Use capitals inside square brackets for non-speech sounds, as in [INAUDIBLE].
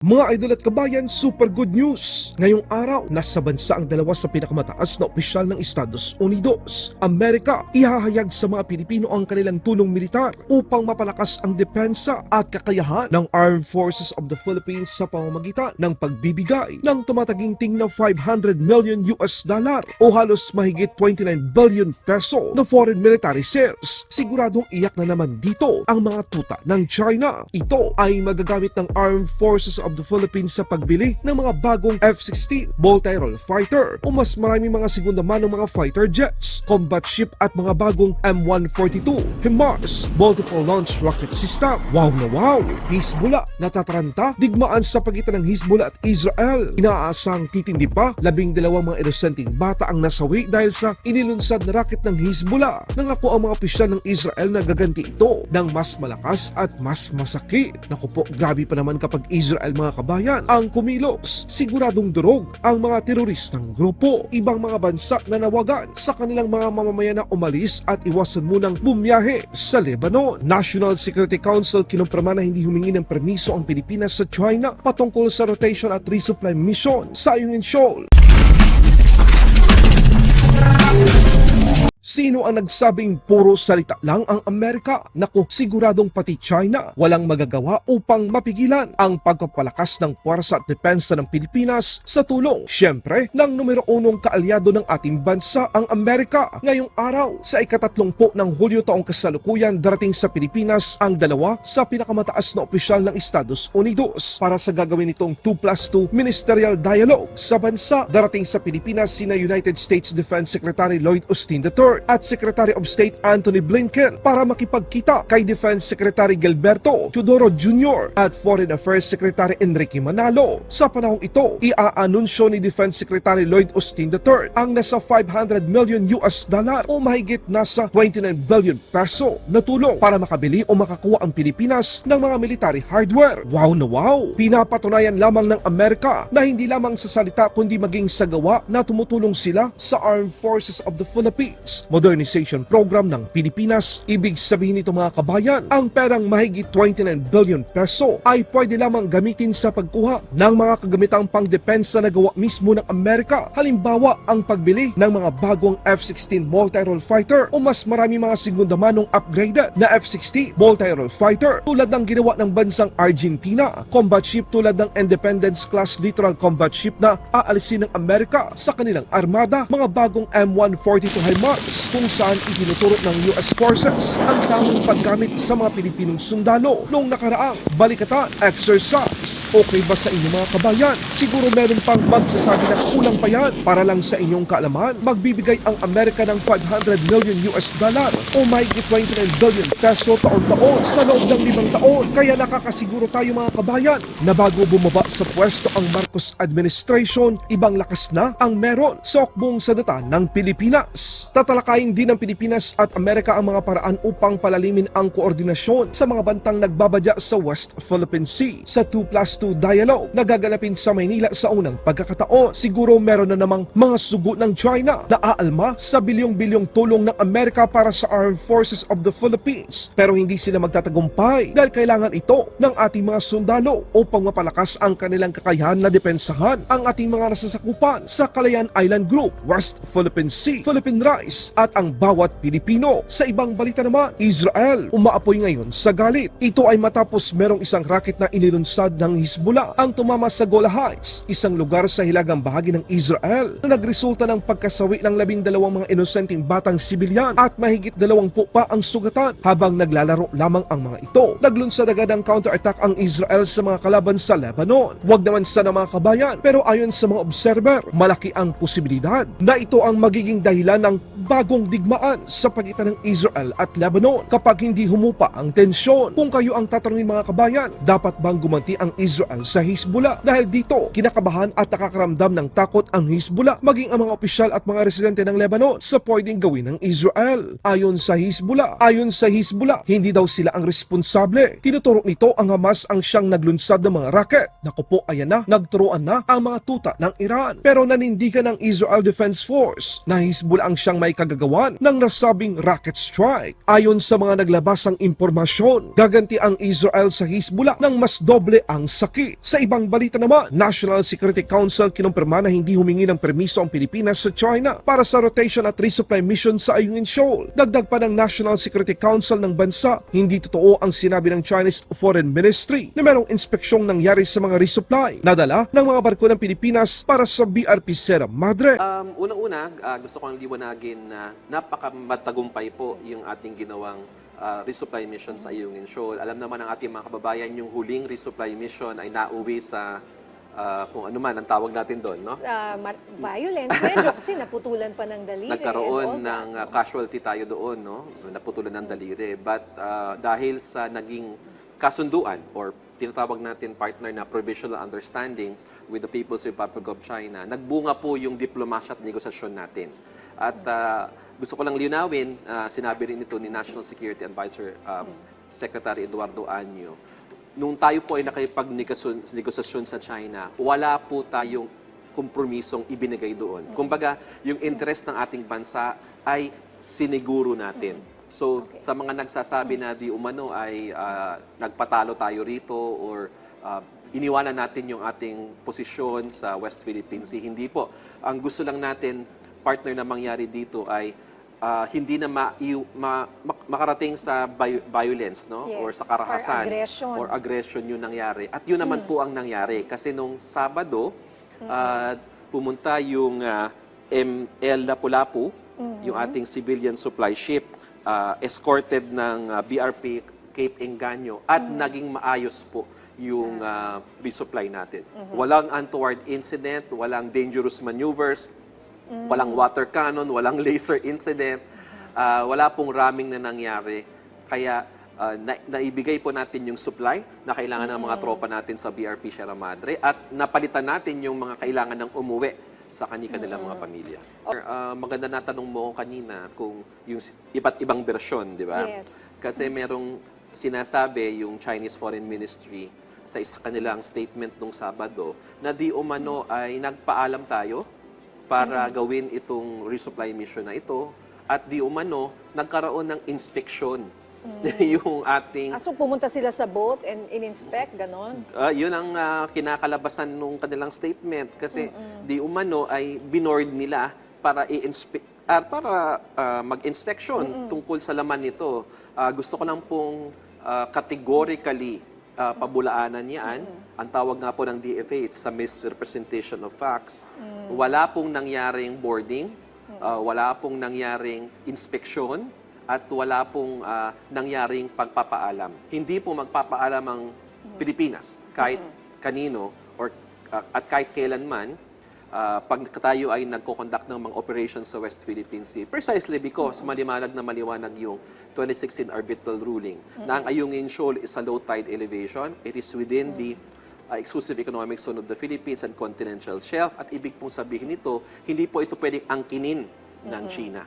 Mga idol at kabayan, super good news! Ngayong araw, nasa bansa ang dalawa sa pinakamataas na opisyal ng Estados Unidos. Amerika, ihahayag sa mga Pilipino ang kanilang tulong militar upang mapalakas ang depensa at kakayahan ng Armed Forces of the Philippines sa pamamagitan ng pagbibigay ng tumataginting na 500 million US dollar o halos mahigit 29 billion peso na foreign military sales. Siguradong iyak na naman dito ang mga tuta ng China. Ito ay magagamit ng Armed Forces of the Philippines sa pagbili ng mga bagong F-16 multi-role fighter o mas marami mga segunda manong mga fighter jets, combat ship at mga bagong M142, HIMARS, multiple launch rocket system. Wow na wow! Hezbollah natataranta, digmaan sa pagitan ng Hezbollah at Israel. Inaasang titindi pa, labing dalawang mga inosenteng bata ang nasawi dahil sa inilunsad na raket ng Hezbollah. Nangako ang mga opisyal ng Israel na gaganti ito ng mas malakas at mas masakit. Naku po, grabe pa naman kapag Israel mga kabayan ang kumilos. Siguradong durog ang mga teroristang grupo. Ibang mga bansa na nawagan sa kanilang mga mamamayan na umalis at iwasan munang bumiyahe sa Lebanon. National Security Council kinumpirma na hindi humingi ng permiso ang Pilipinas sa China patungkol sa rotation at resupply mission sa Ayungin Shoal. Sino ang nagsabing puro salita lang ang Amerika? Naku, siguradong pati China walang magagawa upang mapigilan ang pagpapalakas ng puwersa at depensa ng Pilipinas sa tulong, syempre, ng numero unong kaalyado ng ating bansa, ang Amerika. Ngayong araw, sa ikatatlong po ng Hulyo taong kasalukuyan, darating sa Pilipinas ang dalawa sa pinakamataas na opisyal ng Estados Unidos para sa gagawin nitong 2 plus 2 ministerial dialogue sa bansa. Darating sa Pilipinas sina United States Defense Secretary Lloyd Austin III at Secretary of State Anthony Blinken para makipagkita kay Defense Secretary Gilberto Teodoro Jr. at Foreign Affairs Secretary Enrique Manalo. Sa panahong ito, iaanunsyo ni Defense Secretary Lloyd Austin III ang nasa 500 million US dollar o mahigit nasa 29 billion peso na tulong para makabili o makakuha ang Pilipinas ng mga military hardware. Wow na wow! Pinapatunayan lamang ng Amerika na hindi lamang sa salita kundi maging sa gawa na tumutulong sila sa Armed Forces of the Philippines modernization program ng Pilipinas. Ibig sabihin nito mga kabayan, ang perang mahigit 29 billion peso ay pwede lamang gamitin sa pagkuha ng mga kagamitang pangdepensa na gawa mismo ng Amerika. Halimbawa, ang pagbili ng mga bagong F-16 multi-role fighter o mas marami mga segunda manong upgraded na F-16 multi-role fighter tulad ng ginawa ng bansang Argentina, combat ship tulad ng Independence Class Littoral Combat Ship na aalisin ng Amerika sa kanilang armada, mga bagong M142 HIMARS kung saan itinuturo ng US Forces ang tamang paggamit sa mga Pilipinong sundalo noong nakaraang balikatan exercise. Okay ba sa inyong mga kabayan? Siguro meron pang magsasabi na kulang pa yan. Para lang sa inyong kaalaman, magbibigay ang Amerika ng 500 million US dollar o mahigit 29 billion peso taon-taon sa loob ng limang taon. Kaya nakakasiguro tayo mga kabayan na bago bumaba sa pwesto ang Marcos administration, ibang lakas na ang meron sa okbong sadata ng Pilipinas. Tatalakayin din ng Pilipinas at Amerika ang mga paraan upang palalimin ang koordinasyon sa mga bantang nagbabadya sa West Philippine Sea sa 2 plus 2 dialogue na gaganapin sa Maynila sa unang pagkakataon. Siguro meron na namang mga sugo ng China na aalma sa bilyong-bilyong tulong ng Amerika para sa Armed Forces of the Philippines. Pero hindi sila magtatagumpay dahil kailangan ito ng ating mga sundalo upang mapalakas ang kanilang kakayahan na depensahan ang ating mga nasasakupan sa Calayan Island Group, West Philippine Sea, Philippine Rice at ang bawat Pilipino. Sa ibang balita naman, Israel umaapoy ngayon sa galit. Ito ay matapos merong isang raket na inilunsad ng Hezbollah ang tumama sa Gola Heights, isang lugar sa hilagang bahagi ng Israel na nagresulta ng pagkasawi ng labindalawang mga inosenteng batang sibilyan at mahigit dalawampu pa ang sugatan habang naglalaro lamang ang mga ito. Naglunsad agad ang counterattack ang Israel sa mga kalaban sa Lebanon. Huwag naman sana mga kabayan pero ayon sa mga observer, malaki ang posibilidad na ito ang magiging dahilan ng bagong digmaan sa pagitan ng Israel at Lebanon kapag hindi humupa ang tensyon. Kung kayo ang tatanungin mga kabayan, dapat bang gumanti ang Israel sa Hezbollah? Dahil dito, kinakabahan at nakakaramdam ng takot ang Hezbollah maging ang mga opisyal at mga residente ng Lebanon sa pwedeng gawin ng Israel. Ayon sa Hezbollah, ayon sa Hezbollah, hindi daw sila ang responsable. Tinuturo nito ang Hamas ang siyang naglunsad ng mga rocket. Naku po, ayan na, nagturuan na ang mga tuta ng Iran. Pero nanindigan ng Israel Defense Force na Hezbollah ang siyang may kagagawa kagawan ng nasabing rocket strike. Ayon sa mga naglabasang impormasyon, gaganti ang Israel sa Hezbollah ng mas doble ang sakit. Sa ibang balita naman, National Security Council kinumpirma na hindi humingi ng permiso ang Pilipinas sa China para sa rotation at resupply mission sa Ayungin Shoal. Dagdag pa ng National Security Council ng bansa, hindi totoo ang sinabi ng Chinese Foreign Ministry na merong inspeksyong nangyari sa mga resupply na dala ng mga barko ng Pilipinas para sa BRP Sierra Madre. Um, Unang-una, ah, gusto kong liwanagin na napakamatagumpay po yung ating ginawang ah, resupply mission sa Ayungin Shoal. Alam naman ng ating mga kababayan, yung huling resupply mission ay nauwi sa ah, kung ano man ang tawag natin doon, no? Mar- violence, medyo kasi naputulan pa ng daliri. Nagkaroon ng uh, casualty tayo doon, no? Naputulan ng daliri. But uh, dahil sa naging kasunduan or tinatawag natin partner na provisional understanding with the People's Republic of China, nagbunga po yung diplomasya at negosasyon natin. At uh, gusto ko lang linawin, uh, sinabi rin ito ni National Security Advisor um, Secretary Eduardo Anyo, nung tayo po ay nakipag-negosasyon sa China, wala po tayong kompromisong ibinigay doon. Kumbaga, yung interest ng ating bansa ay siniguro natin. So, sa mga nagsasabi na di umano ay ah, nagpatalo tayo rito or ah, iniwanan natin yung ating posisyon sa West Philippine Sea, hindi po. Ang gusto lang natin, partner na mangyari dito ay ah, hindi na ma, ma- mak- makarating sa vi- violence no or Yes, sa karahasan or aggression. or aggression yung nangyari. At yun naman po ang nangyari. Kasi nung Sabado, ah, pumunta yung ah, ML Lapu-Lapu, yung ating civilian supply ship, ah, escorted ng ah, BRP Cape Engaño at naging maayos po yung ah, resupply natin. Walang untoward incident, walang dangerous maneuvers, walang water cannon, walang [LAUGHS] laser incident, ah, wala pong ramming na nangyari. Kaya ah, na- naibigay po natin yung supply na kailangan ng mga tropa natin sa BRP Sierra Madre at napalitan natin yung mga kailangan ng umuwi sa kani-kanilang mga pamilya. Ah, maganda na tanong mo kanina kung yung iba't ibang bersyon, di ba? Yes. Kasi merong sinasabi yung Chinese Foreign Ministry sa isa kanilang statement nung Sabado na di umano ay nagpaalam tayo para gawin itong resupply mission na ito at di umano nagkaroon ng inspeksyon [LAUGHS] yung ating Ah, so pumunta sila sa boat and in-inspect, ganon? Ah, yun ang ah, kinakalabasan nung kanilang statement kasi di umano ay binoard nila para i-inspect ah, para ah, mag-inspection tungkol sa laman nito. Ah, gusto ko lang pong ah, categorically ah, pabulaanan yan. Ang tawag nga po ng DFA, it's a misrepresentation of facts. Wala pong nangyaring boarding, ah, wala pong nangyaring inspeksyon, at wala pong ah, nangyaring pagpapaalam. Hindi po magpapaalam ang Pilipinas kahit kanino or ah, at kahit kailanman ah, pag tayo ay nagko-conduct ng mga operations sa West Philippine Sea precisely because maliwanag na maliwanag yung 2016 arbitral ruling na ang Ayungin Shoal is a low tide elevation. It is within the uh, exclusive economic zone of the Philippines and continental shelf. At ibig pong sabihin nito, hindi po ito pwedeng angkinin ng China.